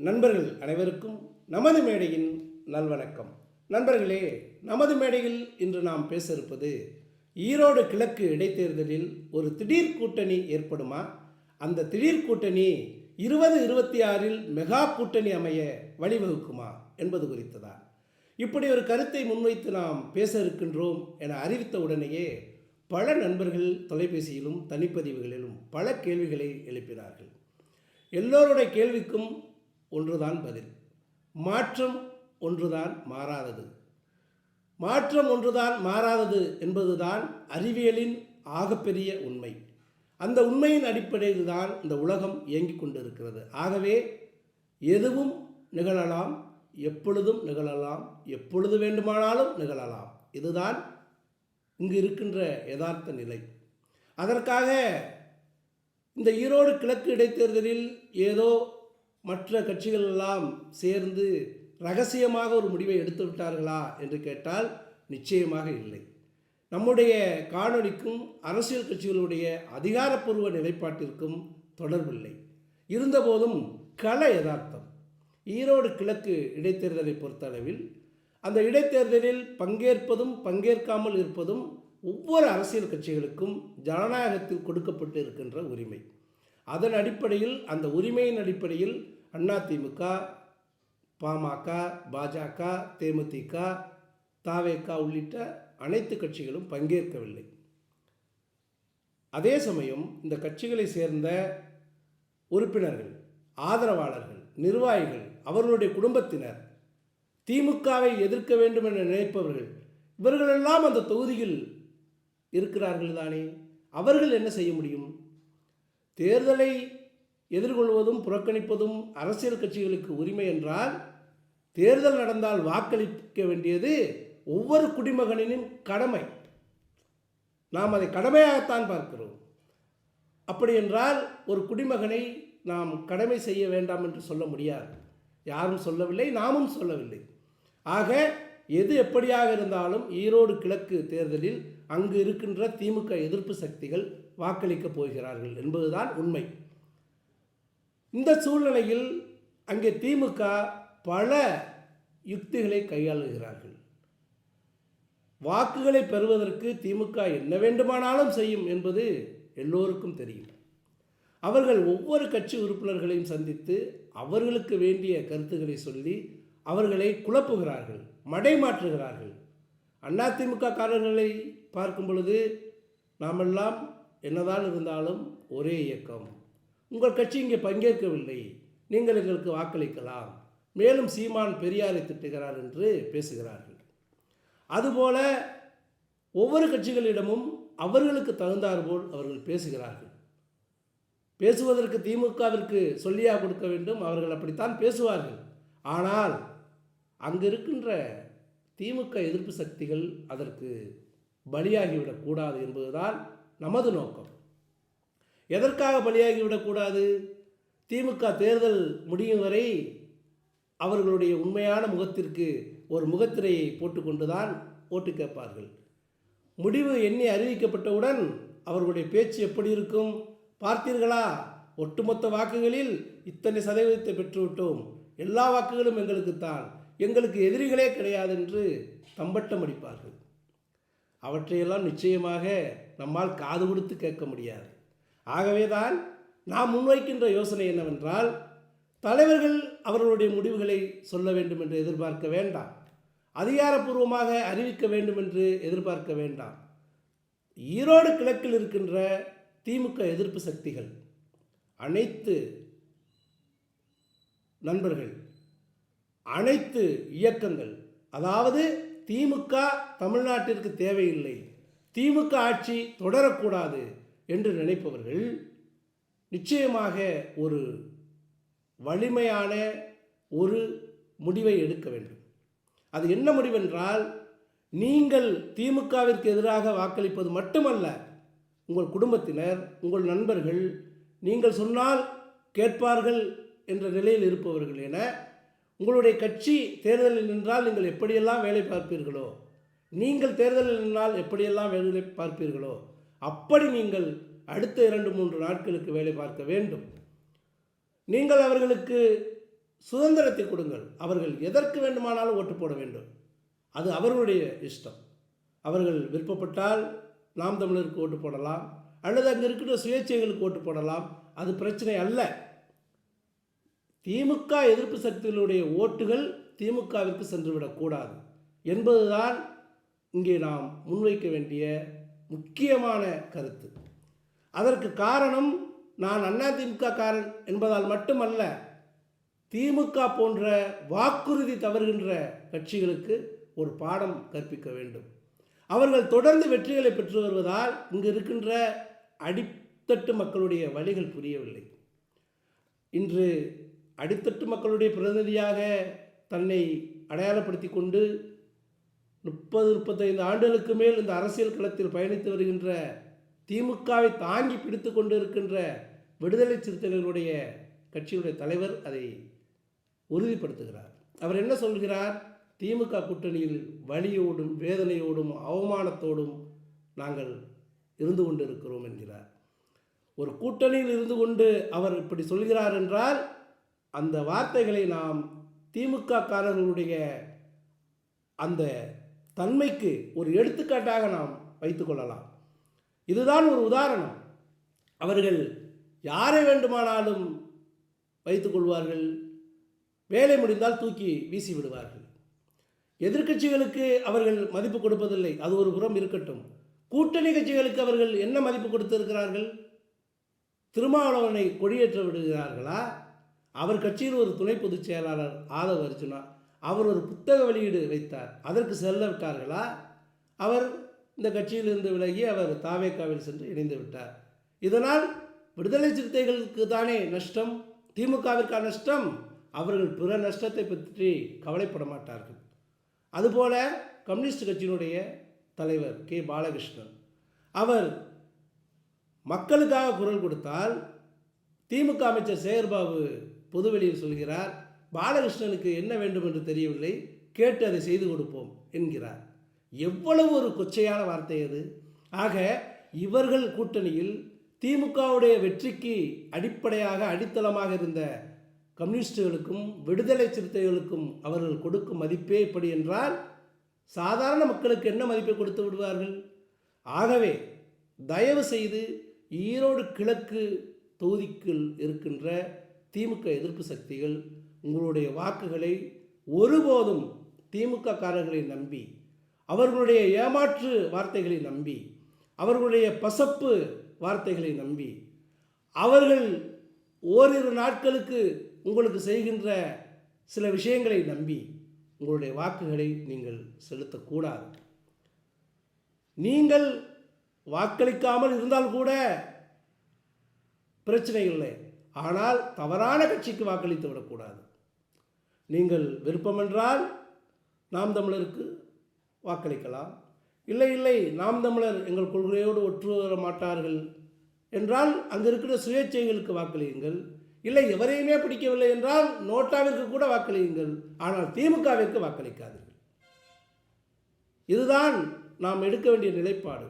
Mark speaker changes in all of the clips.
Speaker 1: நண்பர்கள் அனைவருக்கும் நமது மேடையின் நல்வணக்கம். நண்பர்களே நமது மேடையில் இன்று நாம் பேச இருப்பது ஈரோடு கிழக்கு இடைத்தேர்தலில் ஒரு திடீர் கூட்டணி ஏற்படுமா? அந்த திடீர் கூட்டணி இருபது இருபத்தி ஆறில் மெகா கூட்டணி அமைய வழிவகுக்குமா என்பது குறித்துதான். இப்படி ஒரு கருத்தை முன்வைத்து நாம் பேச இருக்கின்றோம் என அறிவித்த உடனேயே பல நண்பர்கள் தொலைபேசியிலும் தனிப்பதிவுகளிலும் பல கேள்விகளை எழுப்பினார்கள். எல்லோருடைய கேள்விக்கும் ஒன்றுதான் பதில். மாற்றம் ஒன்றுதான் மாறாதது. மாற்றம் ஒன்றுதான் மாறாதது என்பதுதான் அறிவியலின் ஆகப்பெரிய உண்மை. அந்த உண்மையின் அடிப்படையில் தான் இந்த உலகம் இயங்கிக் கொண்டிருக்கிறது. ஆகவே எதுவும் நிகழலாம் எப்பொழுதும் நிகழலாம் எப்பொழுது வேண்டுமானாலும் நிகழலாம். இதுதான் இங்கு இருக்கின்ற யதார்த்த நிலை. அதற்காக இந்த ஈரோடு கிழக்கு இடைத்தேர்தலில் ஏதோ மற்ற கட்சிகள் எல்லாம் சேர்ந்து ரகசியமாக ஒரு முடிவை எடுத்து விட்டார்களா என்று கேட்டால் நிச்சயமாக இல்லை. நம்முடைய காணொளிக்கும் அரசியல் கட்சிகளுடைய அதிகாரப்பூர்வ நிலைப்பாட்டிற்கும் தொடர்பில்லை. இருந்தபோதும் கள யதார்த்தம். ஈரோடு கிழக்கு இடைத்தேர்தலை பொறுத்தளவில் அந்த இடைத்தேர்தலில் பங்கேற்பதும் பங்கேற்காமல் இருப்பதும் ஒவ்வொரு அரசியல் கட்சிகளுக்கும் ஜனநாயகத்தில் கொடுக்கப்பட்டு இருக்கின்ற உரிமை. அதன் அடிப்படையில் அந்த உரிமையின் அடிப்படையில் அதிமுக பாமக பாஜக தேமுதிக தாவேகா உள்ளிட்ட அனைத்து கட்சிகளும் பங்கேற்கவில்லை. அதே சமயம் இந்த கட்சிகளை சேர்ந்த உறுப்பினர்கள் ஆதரவாளர்கள் நிர்வாகிகள் அவர்களுடைய குடும்பத்தினர் திமுகவை எதிர்க்க வேண்டும் என நினைப்பவர்கள் இவர்களெல்லாம் அந்த தொகுதியில் இருக்கிறார்கள் தானே அவர்கள் என்ன செய்ய முடியும்? தேர்தலை எதிர்கொள்வதும் புறக்கணிப்பதும் அரசியல் கட்சிகளுக்கு உரிமை என்றால் தேர்தல் நடந்தால் வாக்களிக்க வேண்டியது ஒவ்வொரு குடிமகனின் கடமை. நாம் அதை கடமையாகத்தான் பார்க்கிறோம். அப்படி என்றால் ஒரு குடிமகனை நாம் கடமை செய்ய வேண்டாம் என்று சொல்ல முடியாது. யாரும் சொல்லவில்லை நாமும் சொல்லவில்லை. ஆக எது எப்படியாக இருந்தாலும் ஈரோடு கிழக்கு தேர்தலில் அங்கு இருக்கின்ற திமுக எதிர்ப்பு சக்திகள் வாக்களிக்கப் போகிறார்கள் என்பதுதான் உண்மை. இந்த சூழ்நிலையில் அங்கே திமுக பல யுக்திகளை கையாளுகிறார்கள். வாக்குகளை பெறுவதற்கு திமுக என்ன வேண்டுமானாலும் செய்யும் என்பது எல்லோருக்கும் தெரியும். அவர்கள் ஒவ்வொரு கட்சி உறுப்பினர்களையும் சந்தித்து அவர்களுக்கு வேண்டிய கருத்துக்களை சொல்லி அவர்களை குழப்புகிறார்கள் மடைமாற்றுகிறார்கள். அதிமுக காரர்களை பார்க்கும் பொழுது நாமெல்லாம் என்னதான் இருந்தாலும் ஒரே இயக்கம். உங்கள் கட்சி இங்கே பங்கேற்கவில்லை. நீங்கள் எங்களுக்கு வாக்களிக்கலாம். மேலும் சீமான் பெரியாரை திட்டுகிறார் என்று பேசுகிறார்கள். அதுபோல ஒவ்வொரு கட்சிகளிடமும் அவர்களுக்கு தகுந்தாற்போல் அவர்கள் பேசுகிறார்கள். பேசுவதற்கு திமுகவிற்கு சொல்லியா கொடுக்க வேண்டும். அவர்கள் அப்படித்தான் பேசுவார்கள். ஆனால் அங்கு இருக்கின்ற திமுக எதிர்ப்பு சக்திகள் அதற்கு பலியாகிவிடக்கூடாது என்பதுதான் நமது நோக்கம். எதற்காக பலியாகிவிடக்கூடாது? திமுக தேர்தல் முடியும் வரை அவர்களுடைய உண்மையான முகத்திற்கு ஒரு முகத்திரையை போட்டுக்கொண்டுதான் ஓட்டு கேட்பார்கள். முடிவு எண்ணி அறிவிக்கப்பட்டவுடன் அவர்களுடைய பேச்சு எப்படி இருக்கும்? பார்த்தீர்களா? ஒட்டுமொத்த வாக்குகளில் இத்தனை சதவீதத்தை பெற்றுவிட்டோம். எல்லா வாக்குகளும் எங்களுக்குத்தான். எங்களுக்கு எதிரிகளே கிடையாது என்று தம்பட்டம் அடிப்பார்கள். அவற்றையெல்லாம் நிச்சயமாக நம்மால் காது கொடுத்து கேட்க முடியாது. ஆகவே தான் நாம் முன்வைக்கின்ற யோசனை என்னவென்றால் தலைவர்கள் அவர்களுடைய முடிவுகளை சொல்ல வேண்டும் என்று எதிர்பார்க்க வேண்டாம். அதிகாரப்பூர்வமாக அறிவிக்க வேண்டும் என்று எதிர்பார்க்க வேண்டாம். ஈரோடு கிழக்கில் இருக்கின்ற திமுக எதிர்ப்பு சக்திகள் அனைத்து நண்பர்கள் அனைத்து இயக்கங்கள் அதாவது திமுக தமிழ்நாட்டிற்கு தேவையில்லை. திமுக ஆட்சி தொடரக்கூடாது என்று நினைப்பவர்கள் நிச்சயமாக ஒரு வலிமையான ஒரு முடிவை எடுக்க வேண்டும். அது என்ன முடிவென்றால் நீங்கள் திமுகவிற்கு எதிராக வாக்களிப்பது மட்டுமல்ல உங்கள் குடும்பத்தினர் உங்கள் நண்பர்கள் நீங்கள் சொன்னால் கேட்பார்கள் என்ற நிலையில் இருப்பவர்கள் என உங்களுடைய கட்சி தேர்தலில் நின்றால் நீங்கள் எப்படியெல்லாம் வேலை பார்ப்பீர்களோ நீங்கள் தேர்தலில் நின்றால் எப்படியெல்லாம் வேலை பார்ப்பீர்களோ அப்படி நீங்கள் அடுத்த இரண்டு மூன்று நாட்களுக்கு வேலை பார்க்க வேண்டும். நீங்கள் அவர்களுக்கு சுதந்திரத்தை கொடுங்கள். அவர்கள் எதற்கு வேண்டுமானாலும் ஓட்டு போட வேண்டும். அது அவர்களுடைய இஷ்டம். அவர்கள் விருப்பப்பட்டால் நாம் தமிழருக்கு ஓட்டு போடலாம். அல்லது அங்கே இருக்கிற சுயேட்சைகளுக்கு ஓட்டு போடலாம். அது பிரச்சனை அல்ல. திமுக எதிர்ப்பு சக்திகளுடைய ஓட்டுகள் திமுகவிற்கு சென்றுவிடக்கூடாது என்பதுதான் இங்கே நாம் முன்வைக்க வேண்டிய முக்கியமான கருத்து. அதற்கு காரணம் நான் அதிமுக காரன் என்பதால் மட்டுமல்ல திமுக போன்ற வாக்குறுதி தவறுகின்ற கட்சிகளுக்கு ஒரு பாடம் கற்பிக்க வேண்டும். அவர்கள் தொடர்ந்து வெற்றிகளை பெற்று வருவதால் இங்கு இருக்கின்ற அடித்தட்டு மக்களுடைய வழிகள் புரியவில்லை. இன்று அடித்தட்டு மக்களுடைய பிரதிநிதியாக தன்னை அடையாளப்படுத்தி கொண்டு முப்பது முப்பத்தைந்து ஆண்டுகளுக்கு மேல் இந்த அரசியல் களத்தில் பயணித்து வருகின்ற திமுகவை தாங்கி பிடித்து கொண்டு இருக்கின்ற விடுதலை சிறுத்தைகளுடைய கட்சியுடைய தலைவர் அதை உறுதிப்படுத்துகிறார். அவர் என்ன சொல்கிறார்? திமுக கூட்டணியில் வலியோடும் வேதனையோடும் அவமானத்தோடும் நாங்கள் இருந்து கொண்டிருக்கிறோம் என்கிறார். ஒரு கூட்டணியில் இருந்து கொண்டு அவர் இப்படி சொல்கிறார் என்றால் அந்த வார்த்தைகளை நாம் திமுக காரர்களுடைய அந்த தன்மைக்கு ஒரு எடுத்துக்காட்டாக நாம் வைத்துக்கொள்ளலாம் இதுதான் ஒரு உதாரணம். அவர்கள் யாரை வேண்டுமானாலும் வைத்துக்கொள்வார்கள் வேலை முடிந்தால் தூக்கி வீசி விடுவார்கள். எதிர்க்கட்சிகளுக்கு அவர்கள் மதிப்பு கொடுப்பதில்லை. அது ஒரு புறம் இருக்கட்டும். கூட்டணி கட்சிகளுக்கு அவர்கள் என்ன மதிப்பு கொடுத்திருக்கிறார்கள்? திருமாவளவனை கொடியேற்ற விடுகிறார்களா? அவர் கட்சியில் ஒரு துணை பொதுச் செயலாளர் ஆதவ் அர்ஜுனா அவர் ஒரு புத்தக வெளியீடு வைத்தார். அதற்கு செல்ல விட்டார்களா? அவர் இந்த கட்சியிலிருந்து விலகி அவர் தாவேக்காவில் சென்று இணைந்து விட்டார். இதனால் விடுதலை சிறுத்தைகளுக்கு தானே நஷ்டம் திமுகவிற்கான நஷ்டம்? அவர்கள் பிற நஷ்டத்தை பற்றி கவலைப்பட மாட்டார்கள். அதுபோல கம்யூனிஸ்ட் கட்சியினுடைய தலைவர் கே. பாலகிருஷ்ணன் அவர் மக்களுக்காக குரல் கொடுத்தால் திமுக அமைச்சர் சேகர்பாபு பொதுவெளியில் சொல்கிறார் பாலகிருஷ்ணனுக்கு என்ன வேண்டும் என்று தெரியவில்லை கேட்டு அதை செய்து கொடுப்போம் என்கிறார். எவ்வளவு ஒரு கொச்சையான வார்த்தை அது. ஆக இவர்கள் கூட்டணியில் திமுகவுடைய வெற்றிக்கு அடிப்படையாக அடித்தளமாக இருந்த கம்யூனிஸ்டுகளுக்கும் விடுதலை சிறுத்தைகளுக்கும் அவர்கள் கொடுக்கும் மதிப்பே இப்படி என்றால் சாதாரண மக்களுக்கு என்ன மதிப்பை கொடுத்து விடுவார்கள்? ஆகவே தயவு செய்து ஈரோடு கிழக்கு தொகுதிக்குள் இருக்கின்ற திமுக எதிர்ப்பு சக்திகள் உங்களுடைய வாக்குகளை ஒருபோதும் திமுக காரர்களை நம்பி அவர்களுடைய ஏமாற்று வார்த்தைகளை நம்பி அவர்களுடைய பசப்பு வார்த்தைகளை நம்பி அவர்கள் ஓரிரு நாட்களுக்கு உங்களுக்கு செய்கின்ற சில விஷயங்களை நம்பி உங்களுடைய வாக்குகளை நீங்கள் செலுத்தக்கூடாது. நீங்கள் வாக்களிக்காமல் இருந்தால் கூட பிரச்சனை இல்லை. ஆனால் தவறான கட்சிக்கு வாக்களித்து விடக்கூடாது. நீங்கள் விருப்பமென்றால் நாம் தமிழருக்கு வாக்களிக்கலாம். இல்லை இல்லை நாம் தமிழர் எங்கள் கொள்கையோடு ஒற்று வர மாட்டார்கள் என்றால் அங்கே இருக்கிற சுயேட்சைகளுக்கு வாக்களியுங்கள். இல்லை எவரையுமே பிடிக்கவில்லை என்றால் நோட்டாவிற்கு கூட வாக்களியுங்கள். ஆனால் திமுகவிற்கு வாக்களிக்காதீர்கள். இதுதான் நாம் எடுக்க வேண்டிய நிலைப்பாடு.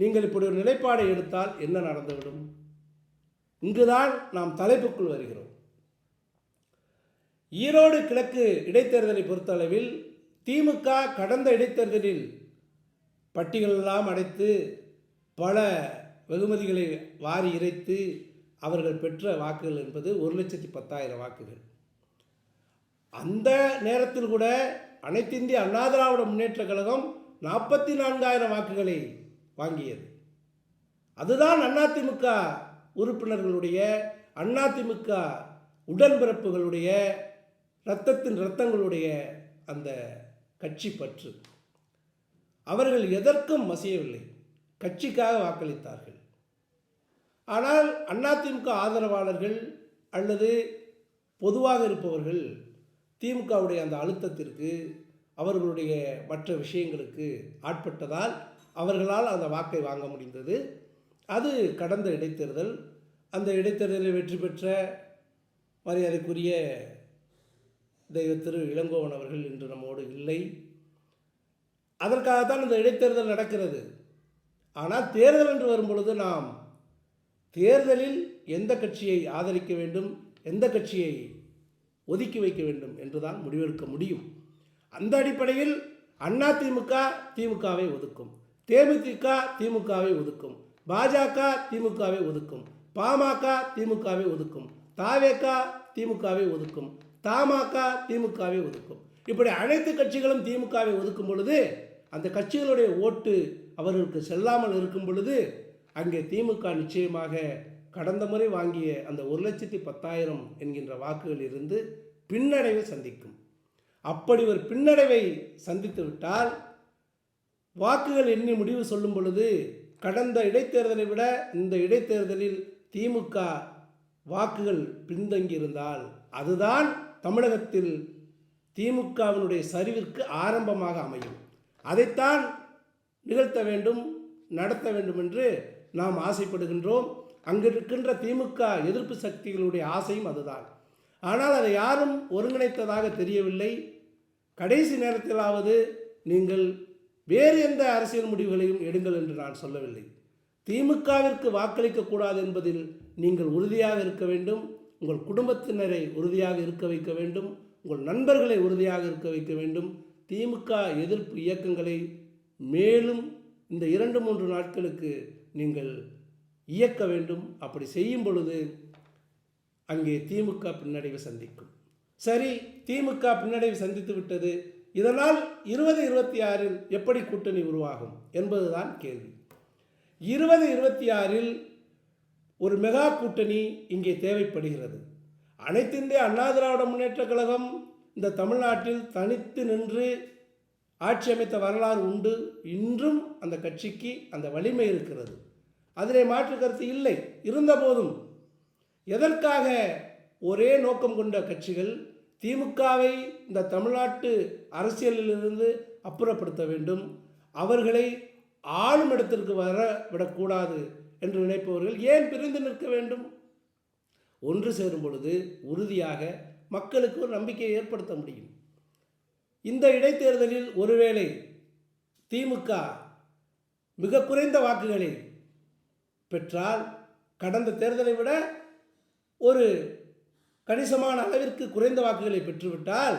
Speaker 1: நீங்கள் இப்படி ஒரு நிலைப்பாடை எடுத்தால் என்ன நடந்துவிடும்? இங்குதான் நாம் தலைப்புக்குள் வருகிறோம். ஈரோடு கிழக்கு இடைத்தேர்தலை பொறுத்தளவில் திமுக கடந்த இடைத்தேர்தலில் பட்டிகளெல்லாம் அடைத்து பல வெகுமதிகளை வாரி இறைத்து அவர்கள் பெற்ற வாக்குகள் என்பது ஒரு லட்சத்தி பத்தாயிரம் வாக்குகள். அந்த நேரத்தில் கூட அனைத்திந்திய அண்ணா திராவிட முன்னேற்ற கழகம் நாற்பத்தி நான்காயிரம் வாக்குகளை வாங்கியது. அதுதான் அதிமுக உறுப்பினர்களுடைய அதிமுக உடன்பிறப்புகளுடைய இரத்தத்தின் இரத்தங்களுடைய அந்த கட்சி பற்று. அவர்கள் எதற்கும் மசியவில்லை. கட்சிக்காக வாக்களித்தார்கள். ஆனால் அதிமுக ஆதரவாளர்கள் அல்லது பொதுவாக இருப்பவர்கள் திமுகவுடைய அந்த அழுத்தத்திற்கு அவர்களுடைய மற்ற விஷயங்களுக்கு ஆட்பட்டதால் அவர்களால் அந்த வாக்கை வாங்க முடிந்தது. அது கடந்த இடைத்தேர்தல். அந்த இடைத்தேர்தலில் வெற்றி பெற்ற மரியாதைக்குரிய தெய்வ திரு இளங்கோவன் அவர்கள் இன்று நம்மோடு இல்லை. அதற்காகத்தான் இந்த இடைத்தேர்தல் நடக்கிறது. ஆனால் தேர்தல் என்று வரும்பொழுது நாம் தேர்தலில் எந்த கட்சியை ஆதரிக்க வேண்டும் எந்த கட்சியை ஒதுக்கி வைக்க வேண்டும் என்றுதான் முடிவெடுக்க முடியும். அந்த அடிப்படையில் அண்ணா திமுக திமுகவை ஒதுக்கும். தேமுதிக திமுகவை ஒதுக்கும். பாஜக திமுகவை ஒதுக்கும். பாமக திமுகவை ஒதுக்கும். தாவேக திமுகவை ஒதுக்கும். தமாக திமுகவை ஒதுக்கும். இப்படி அனைத்து கட்சிகளும் திமுகவை ஒதுக்கும் பொழுது அந்த கட்சிகளுடைய ஓட்டு அவர்களுக்கு செல்லாமல் இருக்கும் பொழுது அங்கே திமுக நிச்சயமாக கடந்த முறை வாங்கிய அந்த ஒரு லட்சத்தி பத்தாயிரம் என்கின்ற வாக்குகள் இருந்து பின்னடைவை சந்திக்கும். அப்படி ஒரு பின்னடைவை சந்தித்து விட்டால் வாக்குகள் எண்ணி முடிவு சொல்லும் பொழுது கடந்த இடைத்தேர்தலை விட இந்த இடைத்தேர்தலில் திமுக வாக்குகள் பின்தங்கியிருந்தால் அதுதான் தமிழகத்தில் திமுகவினுடைய சரிவிற்கு ஆரம்பமாக அமையும். அதைத்தான் நிகழ்த்த வேண்டும் நடத்த வேண்டும் என்று நாம் ஆசைப்படுகின்றோம். அங்கு இருக்கின்ற திமுக எதிர்ப்பு சக்திகளுடைய ஆசையும் அதுதான். ஆனால் அதை யாரும் ஒருங்கிணைத்ததாக தெரியவில்லை. கடைசி நேரத்திலாவது நீங்கள் வேறு எந்த அரசியல் முடிவுகளையும் எடுங்கள் என்று நான் சொல்லவில்லை. திமுகவிற்கு வாக்களிக்கக்கூடாது என்பதில் நீங்கள் உறுதியாக இருக்க வேண்டும். உங்கள் குடும்பத்தினரை உறுதியாக இருக்க வைக்க வேண்டும். உங்கள் நண்பர்களை உறுதியாக இருக்க வைக்க வேண்டும். திமுக எதிர்ப்பு இயக்கங்களை மேலும் இந்த இரண்டு மூன்று நாட்களுக்கு நீங்கள் இயக்க வேண்டும். அப்படி செய்யும் பொழுது அங்கே திமுக பின்னடைவை சந்திக்கும். சரி திமுக பின்னடைவை சந்தித்து விட்டது. இதனால் இருபது இருபத்தி ஆறில் எப்படி கூட்டணி உருவாகும் என்பதுதான் கேள்வி. இருபது இருபத்தி ஆறில் ஒரு மெகா கூட்டணி இங்கே தேவைப்படுகிறது. அனைத்து இந்திய அண்ணா திராவிட முன்னேற்றக் கழகம் இந்த தமிழ்நாட்டில் தனித்து நின்று ஆட்சி அமைத்த வரலாறு உண்டு. இன்றும் அந்த கட்சிக்கு அந்த வலிமை இருக்கிறது. அதிலே மாற்று கருத்து இல்லை. இருந்தபோதும் எதற்காக ஒரே நோக்கம் கொண்ட கட்சிகள் திமுகவை இந்த தமிழ்நாட்டு அரசியலிலிருந்து அப்புறப்படுத்த வேண்டும். அவர்களை ஆளும் இடத்திற்கு வர விடக்கூடாது என்று நினைப்பவர்கள் ஏன் பிரிந்து நிற்க வேண்டும்? ஒன்று சேரும் பொழுது உறுதியாக மக்களுக்கு ஒரு நம்பிக்கையை ஏற்படுத்த முடியும். இந்த இடைத்தேர்தலில் ஒருவேளை திமுக மிக குறைந்த வாக்குகளை பெற்றால் கடந்த தேர்தலை விட ஒரு கணிசமான அளவிற்கு குறைந்த வாக்குகளை பெற்றுவிட்டால்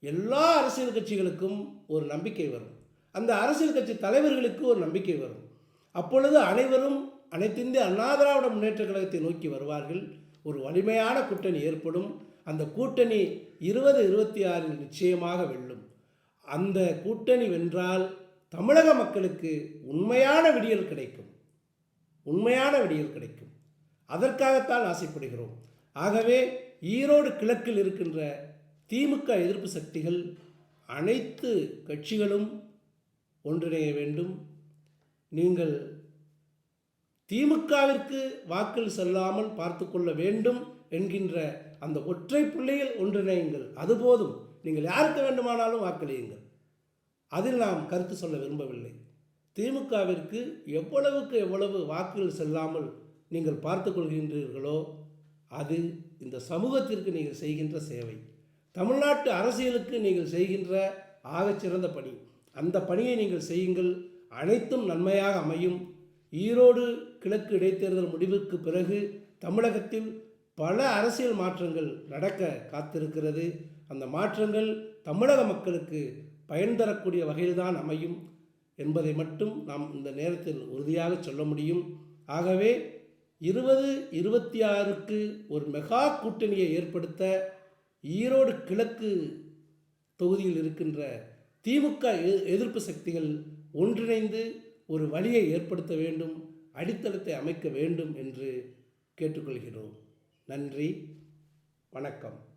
Speaker 1: எல்லா அரசியல் கட்சிகளுக்கும் ஒரு நம்பிக்கை வரும். அந்த அரசியல் கட்சி தலைவர்களுக்கு ஒரு நம்பிக்கை வரும். அப்பொழுது அனைவரும் அனைத்திந்திய அண்ணா திராவிட முன்னேற்ற கழகத்தை நோக்கி வருவார்கள். ஒரு வலிமையான கூட்டணி ஏற்படும். அந்த கூட்டணி இருபது இருபத்தி ஆறில் நிச்சயமாக வெல்லும். அந்த கூட்டணி வென்றால் தமிழக மக்களுக்கு உண்மையான விடியல் கிடைக்கும். உண்மையான விடியல் கிடைக்கும். அதற்காகத்தான் ஆசைப்படுகிறோம். ஆகவே ஈரோடு கிழக்கில் இருக்கின்ற திமுக எதிர்ப்பு சக்திகள் அனைத்து கட்சிகளும் ஒன்றிணைய வேண்டும். நீங்கள் திமுகவிற்கு வாக்கில் செல்லாமல் பார்த்து கொள்ள வேண்டும் என்கின்ற அந்த ஒற்றை புள்ளியில் ஒன்றிணையுங்கள். அதுபோதும் நீங்கள் யாருக்கு வேண்டுமானாலும் வாக்களியுங்கள். அதில் நாம் கருத்து சொல்ல விரும்பவில்லை. திமுகவிற்கு எவ்வளவுக்கு எவ்வளவு வாக்குகள் செல்லாமல் நீங்கள் பார்த்து கொள்கின்றீர்களோ அது இந்த சமூகத்திற்கு நீங்கள் செய்கின்ற சேவை. தமிழ்நாட்டு அரசியலுக்கு நீங்கள் செய்கின்ற ஆகச்சிறந்த பணி. அந்த பணியை நீங்கள் செய்யுங்கள். அனைத்தும் நன்மையாக அமையும். ஈரோடு கிழக்கு இடைத்தேர்தல் முடிவுக்கு பிறகு தமிழகத்தில் பல அரசியல் மாற்றங்கள் நடக்க காத்திருக்கிறது. அந்த மாற்றங்கள் தமிழக மக்களுக்கு பயன் தரக்கூடிய வகையில்தான் அமையும் என்பதை மட்டும் நாம் இந்த நேரத்தில் உறுதியாக சொல்ல முடியும். ஆகவே இருபது இருபத்தி ஆறுக்கு ஒரு மெகா கூட்டணியை ஏற்படுத்த ஈரோடு கிழக்கு தொகுதியில் இருக்கின்ற திமுக எ- எதிர்ப்பு சக்திகள் ஒன்றிணைந்து ஒரு வழியை ஏற்படுத்த வேண்டும் அடித்தளத்தை அமைக்க வேண்டும் என்று கேட்டுக்கொள்கிறோம். நன்றி வணக்கம்.